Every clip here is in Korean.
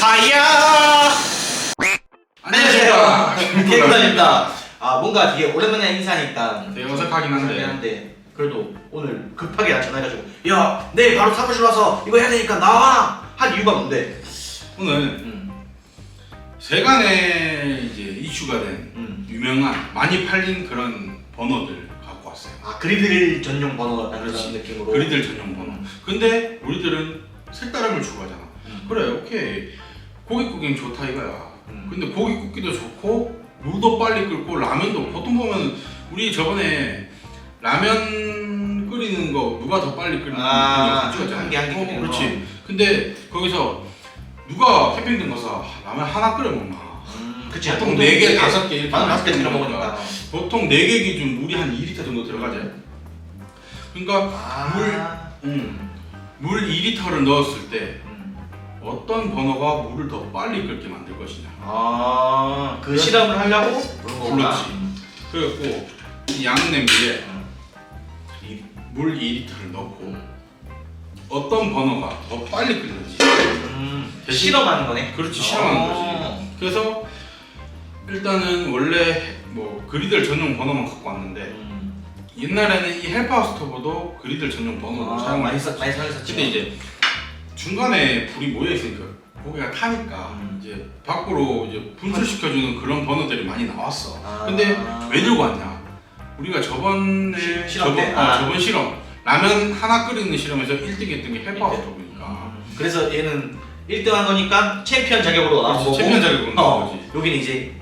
다이아! 안녕하십니까. 개구단입니다. 아 뭔가 되게 오랜만에 인사니까 되게 어색하긴 한데 한데 그래도 오늘 급하게 나 전화해가지고 야 내일 바로 사무실 와서 이거 해야 되니까 나와 한 이유가 뭔데? 오늘 음, 세간에 이제 이슈가 된 음. 유명한 많이 팔린 그런 번호들 갖고 왔어요. 아 그리들 전용 번호 약간 그렇지. 느낌으로 그리들 전용 번호. 근데 우리들은 색다름을 추구하잖아. 음. 그래 오케이 고기 굽기는 좋다 이거야. 음. 근데 고기 굽기도 좋고 물도 빨리 끓고 라면도 보통 보면 우리 저번에 라면 끓이는 거 누가 더 빨리 끓이는 아, 거 찍었잖아. 한 개, 한개 어, 그렇지. 근데 거기서 누가 캠핑장 가서 라면 하나 끓여 먹나? 음, 그치 보통 네 개, 다섯 개 이렇게 만 다섯 개 많이 들어 먹으니까. 보통 4개 기준 물이 한 2리터 정도 들어가지. 그러니까 아, 음, 물 2리터를 넣었을 때 음. 어떤 번호가 물을 더 빨리 끓게 만들 것이냐. 아, 그 실험을 하려고 그런 거구나. 그렇지. 그래갖고 이 양은 냄비에 음. 이물 2리터를 넣고 어떤 번호가 더 빨리 끓는지 음, 대신- 실험하는 거네. 그렇지 실험하는 어. 거지. 그래서 일단은 원래 뭐 그리들 전용 번호만 갖고 왔는데 음. 옛날에는 이 헬파우스 터보도 그리들 전용 번호로 아, 사용을 많이. 써, 많이 사용했었지. 근데 이제 중간에 불이 모여 있으니까 고기가 타니까 음. 이제 밖으로 이제 분출시켜주는 그런 번호들이 많이 나왔어. 아. 근데 왜 들고 왔냐? 우리가 저번에 시- 실험 저번, 때? 어, 아. 저번 실험 라면 하나 끓이는 실험에서 1등 했던 게 헬파우스 터보니까 음. 그래서 얘는 1등 한 거니까 챔피언 자격으로 나온 거고. 챔피언 자격으로 나온 어, 거지. 여기는 이제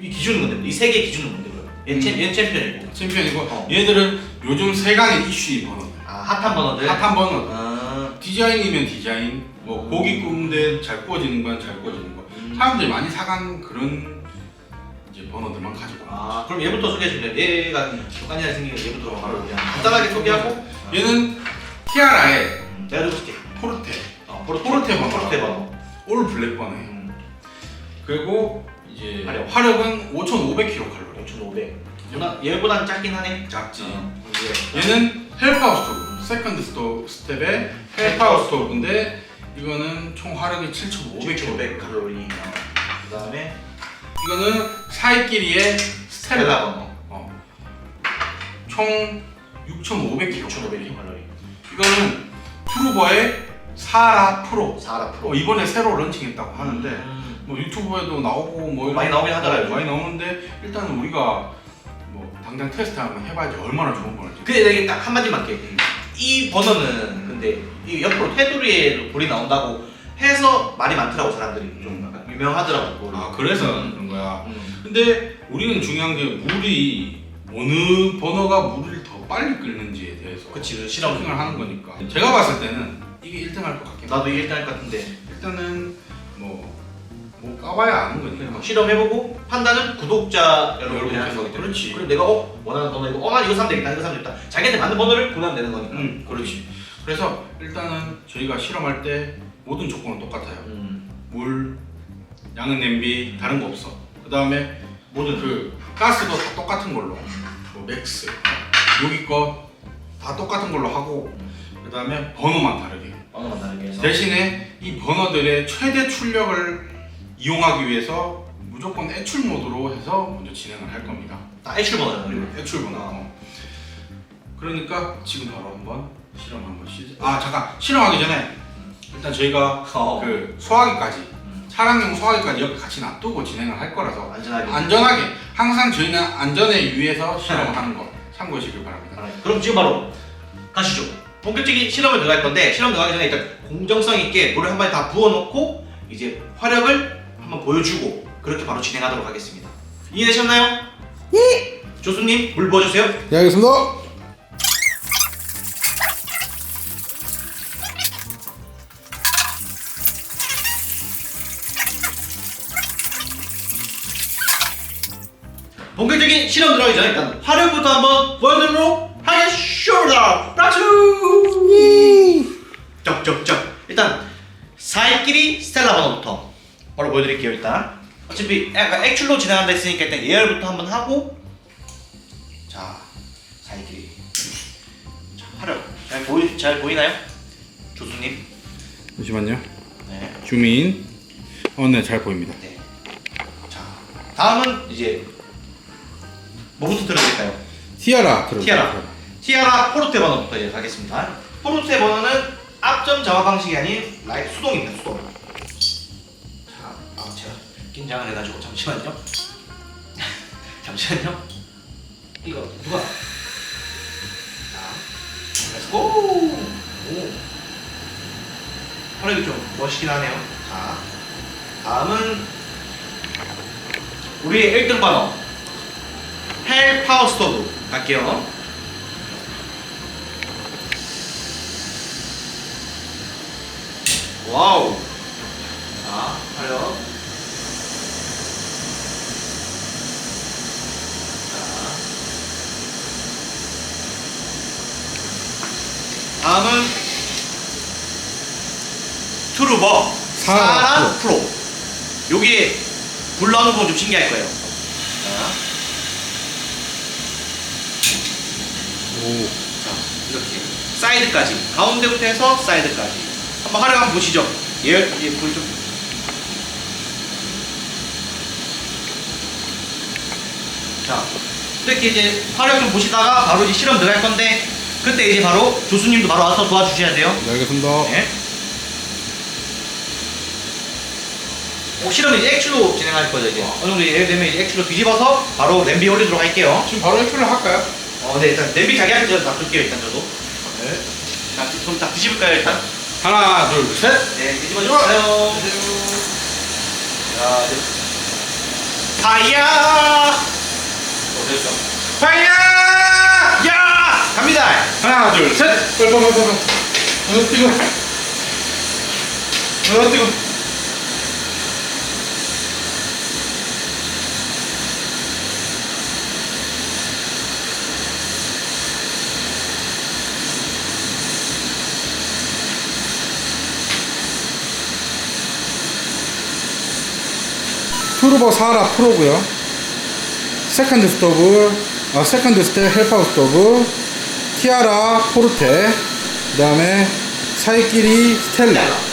이 기준은 뭔데? 이 세 개 기준은? 얘는, 챔, 음. 얘는 챔피언이고. 챔피언이고 어. 얘들은 요즘 세간의 이슈인 번호들. 아, 핫한 번호들. 핫한 번호. 아, 디자인이면 디자인, 뭐 고기 구운데 잘 구워지는 건 잘 구워지는 거. 음. 사람들이 많이 사간 그런 이제 번호들만 가지고. 와. 아, 그럼 얘부터 소개해주면 돼. 얘가 똑같이 생긴 얘부터 바로 그냥 간단하게 소개하고. 얘는 티아라의 음, 내가 해줄게. 포르테, 어, 포르, 포르테 번호. 포르테 번호. 올 블랙 번호예요. 음, 그리고 이제 화력. 화력은 5,500kcal. 5,500. 얘보다, 얘보단 작긴 하네. 작지. 어, 이제. 얘는 헬파우스 스토브, 세컨드 스토, 스텝의 헬파우스 스토브인데 이거는 총 화력이 7,500kcal. 500 칼로리. 어. 그 다음에 이거는 사이끼리의 스텔라. 번호. 어. 총 6,500kcal. 6,500 칼로리. 이거는 트루버의 사라 프로. 4라 프로. 어, 이번에 새로 런칭했다고 하는데 음. 뭐 유튜브에도 나오고 뭐 이런 많이 나오긴 하더라고요. 많이 나오는데 일단은 우리가 뭐 당장 테스트 한번 해봐야지 얼마나 좋은 번호지. 근데 내가 딱 한마디만 할게. 이 번호는 근데 이 옆으로 테두리에도 불이 나온다고 해서 말이 많더라고 사람들이 좀 약간 유명하더라고. 아 그래서 음. 그런 거야. 음. 근데 우리는 중요한 게 물이 어느 번호가 물을 더 빨리 끓는지에 대해서 그치 그 실험 실험을 하는 거니까. 제가 봤을 때는 이게 1등 할 것 같긴 해. 나도 이게 1등 할것 같은데 일단은 뭐, 뭐 까봐야 아는 거니까. 실험해보고 판단은 구독자 여러분들이 하는. 거기 때문에 그렇지. 그리고 내가 어 원하는 번호 이거 어나 이거 사면 되겠다 이거 사면 되겠다 자기한테 맞는 번호를 고르면 되는 거니까 음, 그렇지. 그래서 일단은 저희가 실험할 때 모든 조건은 똑같아요. 음. 물, 양은 냄비, 다른 거 없어. 그 다음에 모든 그 가스도 다 똑같은 걸로. 뭐 맥스, 여기 거 다 똑같은 걸로 하고 그 다음에 번호만 다르게. 번호만 다르게 해서 대신에 이 번호들의 최대 출력을 이용하기 위해서 무조건 애출 모드로 해서 먼저 진행을 할 겁니다. 다 애출 번호예요 그리고 애출 번호. 어. 그러니까 지금 바로 한번 실험 한번 시작. 아 잠깐 실험하기 전에 일단 저희가 어. 그 소화기까지 음. 차량용 소화기까지 옆에 같이 놔두고 진행을 할 거라서 안전하게 안전하게 항상 저희는 안전에 위해서 실험을 하는 거 참고해 주시길 바랍니다. 아, 그럼 지금 바로 가시죠. 본격적인 실험을 들어갈 건데 실험 들어가기 전에 일단 공정성 있게 물을 한 번에 다 부어놓고 이제 화력을 한번 보여주고 그렇게 바로 진행하도록 하겠습니다. 이해되셨나요? 예. 조수님 물 부어주세요. 네 알겠습니다. 본격적인 실험 들어가기 전에 일단 화력부터 한번 보여드리도록 하겠습니다. 박수! 쩍쩍쩍. 일단 사이끼리 스텔라 번호부터 바로 보여드릴게요. 일단 어차피 약간 액출로 진행한다 했으니까 일단 예열부터 한번 하고 자 사이끼리 자 화력 잘 보이 잘 보이나요, 조수님? 잠시만요. 네. 주민. 어, 네, 잘 보입니다. 네. 자, 다음은 이제 뭐부터 들어드릴까요? 티아라 들어. 티아라. 티아라 포르테 번호부터 이제 가겠습니다. 포르테 번호는 앞점 정화 방식이 아닌 라이 수동입니다. 수동. 제가 긴장을 해가지고 잠시만요. 잠시만요. 이거 누가? 자, 렛츠고. 오. 화력이 좀 멋있긴 하네요. 자, 다음은 우리의 1등 번호 헬 파워 스토브 갈게요. 와우. 자, 화력. 자. 다음은 트루버 사라 사라 프로. 여기에 불 나오는 부분 좀 신기할 거예요. 자. 오. 자, 이렇게 사이드까지 가운데부터 해서 사이드까지 한번 활용 한번 보시죠. 얘, 얘불 좀. 자, 이렇게 이제 활용 좀 보시다가 바로 이제 실험 들어갈 건데 그때 이제 바로 조수님도 바로 와서 도와주셔야 돼요. 네, 알겠습니다. 네. 어, 실험은 이제 액출로 진행할 거죠 이제. 어 느 정도 예를 들면 이제 액출로 뒤집어서 바로 냄비 올리도록 할게요. 지금 바로 액출을 할까요? 어, 네, 일단 냄비 자기 한테 놔둘게요, 일단 저도. 네. 자, 그럼 다 뒤집을까요, 일단? 하나, 둘, 셋. 네, 뒤집어 주세요. 자, 이제. 파이야! 어땠어? 파이야! 야! 갑니다! 하나, 둘, 셋. 빨리, 빨리, 빨리, 빨리. 어, 뜨거. 어, 뜨거. 투르버 사라 프로고요. 세컨드 스토브, 아, 세컨드 스텝 헬파우 스토브, 티아라 포르테, 그 다음에 사이끼리 스텔라.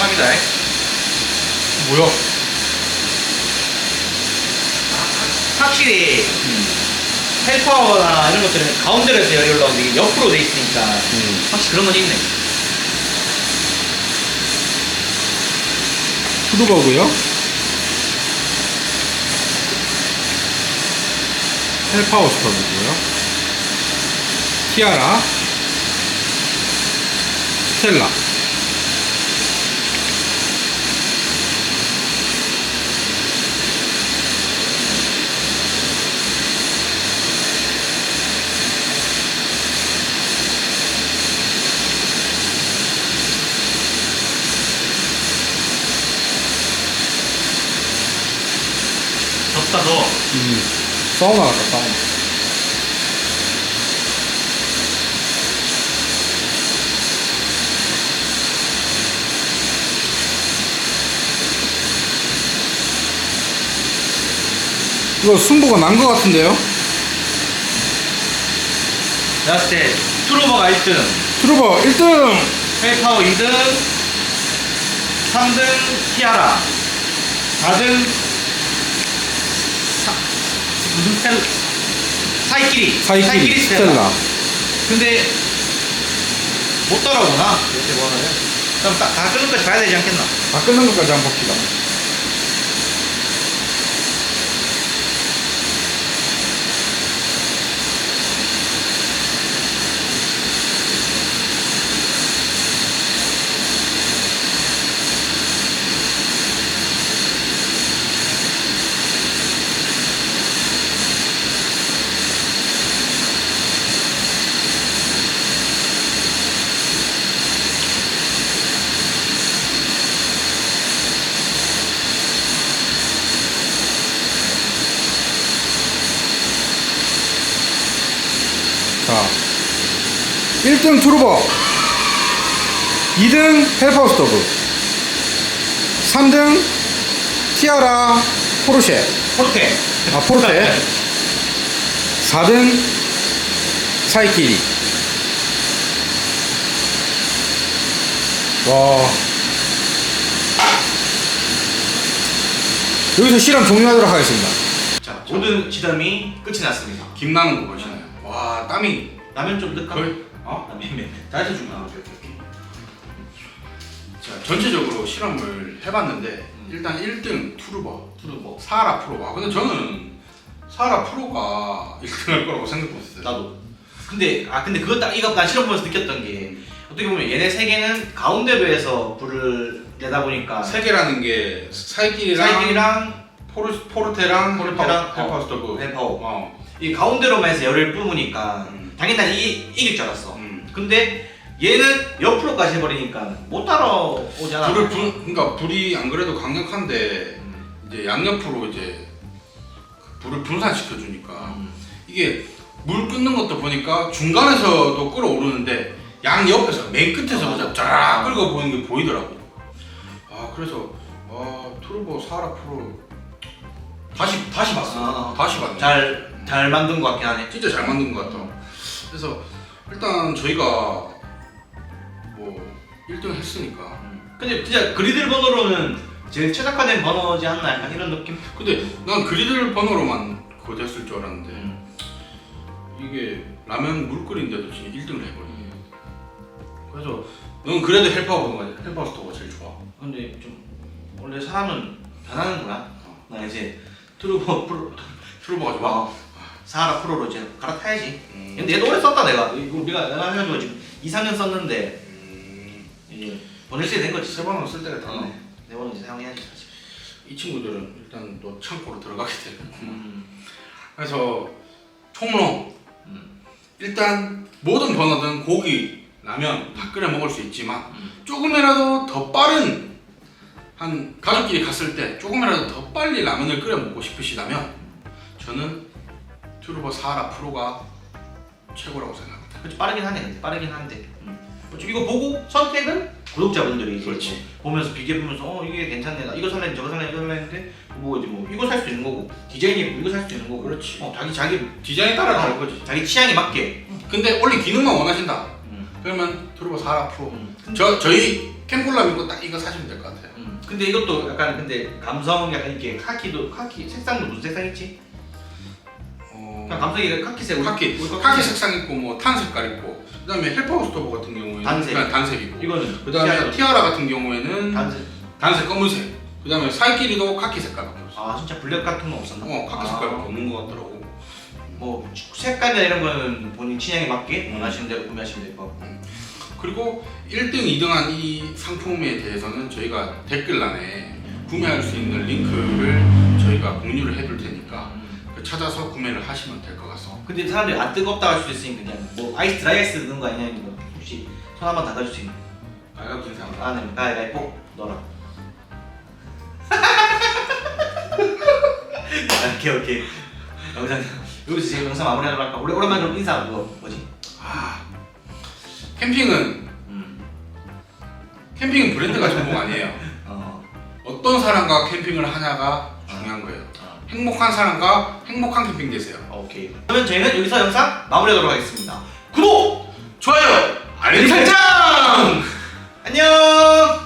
합니다. 뭐야? 확실히 헬파워나 이런 것들은 가운데로 올라오는데 이게 옆으로 돼 있으니까 음. 확실히 그런 건 있네. 투두버고요. 헬파워 스톱이고요. 티아라, 스텔라. 덥다 더. 음, 사우나 같다, 사우나. 이거 승부가 난것 같은데요? 내가 봤을 때 트로버가 1등, 트루버 1등! 헬파워 2등, 3등 티아라, 4등 사, 무슨 스텔 사이키리 사이키리, 스텔라. 근데 못 따라오구나 이렇게 뭐하면 그럼 다, 다 끊는 까지 가야 되지 않겠나? 다 끝난 것까지 한번 봅시다. 1등 투르버, 2등 헬퍼 스토브, 3등 티아라 포르쉐, 포르테 아 포르테, 4등 사이키리. 와. 여기서 실험 종료하도록 하겠습니다. 자 모든 지담이 끝이 났습니다 김 나는 거 보시나요? 와 땀이 라면 좀 넣을까? 거의 어? 라면 다이어트 중이야 아, 오케이, 오케이, 오케이. 자, 전체적으로 실험을 해봤는데 일단 1등 투르버, 트루버 사하라 프로가 근데 저는 사하라 프로가 1등 할 거라고 생각 못했어요. 나도 근데 아 근데 그거 딱 이거 난 실험 보면서 느꼈던 게 어떻게 보면 얘네 세 개는 가운데로 해서 불을 내다 보니까 세 개라는 게 사이키리랑 사이클이랑 포르, 포르테랑 포르테랑 헬파, 헬파 스토브. 헬파워. 어. 이 가운데로만 해서 열을 뿜으니까 음. 당연히 난 이, 이길 줄 알았어 음. 근데 얘는 옆으로까지 해버리니까 못 따라오잖아 불을 분, 그러니까 불이 안 그래도 강력한데 음. 이제 양옆으로 이제 불을 분산시켜 주니까 음. 이게 물 끓는 것도 보니까 중간에서도 끓어오르는데 양 옆에서 맨 끝에서 아. 그냥 쫙 끓어 보이는 게 보이더라고. 아 그래서 아 투르보 사라 프로 다시 다시 봤어. 아. 다시 봤네. 잘, 잘 만든 것 같긴 하네 진짜 잘 만든 것 같다. 그래서 일단 저희가 뭐 1등 했으니까. 음. 근데 진짜 그리들 번호로는 제일 최적화된 번호지 않나 약간 이런 느낌? 근데 난 그리들 번호로만 그거 됐을 줄 알았는데 음. 이게 라면 물 끓인데도 진짜 1등을 해버리네. 그래서 넌 그래도 헬파워 번호가 헬파워 스토어가 제일 좋아. 근데 좀 원래 사람은 변하는구나 나 이제 트루버 프로 트루버가 좋아. 어, 사하라 프로로 이제 갈아타야지 음. 근데 얘도 오래 썼다 내가 이거 내가 내가 해가지고 지금 2, 3년 썼는데 음, 이제 보낼 때된 거지 세 번은 쓸 때가 어. 됐네. 네 번은 이제 사용해야지 사실 이 친구들은 일단 또 창고로 들어가게 돼. 음. 그래서 총론 음. 일단 모든 번호든 고기, 라면 다 끓여 먹을 수 있지만 음. 조금이라도 더 빠른 한 가족끼리 갔을 때 조금이라도 더 빨리 라면을 끓여 먹고 싶으시다면 저는 튜르버 사하라 프로가 최고라고 생각합니다. 그렇지 빠르긴 하네 빠르긴 한데 음. 그렇죠. 이거 보고 선택은 구독자분들이 이제 그렇지. 뭐 보면서 비교해 보면서 어 이게 괜찮네 나 이거 살래 저거 살래 이거 살래 했는데 뭐 이제 뭐 이거 살 수도 있는 거고 디자인이 예쁘고 이거 살 수도 있는 거고 그렇지. 어 자기 자기 디자인에 따라 다를 어, 거지. 자기 취향에 맞게 근데 원래 기능만 원하신다. 음. 그러면 튜르버 사하라 프로. 음. 저 저희 캠폴라 믿고 딱 이거 사시면 될 것 같아요. 음. 근데 이것도 약간 근데 감성 약간 이렇게 카키도 카키 색상도 무슨 색상 있지? 어, 그냥 감성이 카키색 카키, 우리 카키 색상 있고 뭐 탄 색깔 있고 그다음에 헬퍼 스토브 같은 경우에는 단색. 그냥 단색이고 이거는 그다음에 티아라. 티아라 같은 경우에는 단색. 단색 검은색 그다음에 사이끼리도 카키 색깔밖에 없어. 아 진짜 블랙 같은 거 없었나? 어 카키 아. 색깔밖에 없는 것 같더라고. 뭐 색깔이나 이런 거는 본인 취향에 맞게 음. 원하시는 대로 구매하시면 될 것 같고. 그리고 1등, 2등한 이 상품에 대해서는 저희가 댓글란에 구매할 수 있는 링크를 저희가 공유를 해둘 테니까 그 찾아서 구매를 하시면 될 것 같습니다. 근데 사람들이 안 뜨겁다 할 수도 있으니까 그냥 뭐 아이스 드라이 아이스 넣는 거 아니냐 이거 혹시 손 한번 닫아줄 수 있는 빨갛게 생각. 안에 가위가위보 넣어라 오케이 오케이 영상 여기서 지금 영상 마무리하도록 할까 오래, 오랜만에 좀 인사 그거 뭐지? 아 캠핑은 음. 캠핑은 브랜드가 전공 아니에요. 어. 어떤 사람과 캠핑을 하냐가 중요한 거예요. 어. 행복한 사람과 행복한 캠핑 되세요. 오케이 그러면 저희는 여기서 영상 마무리하도록 하겠습니다 구독! 좋아요. 알림. 설정! 안녕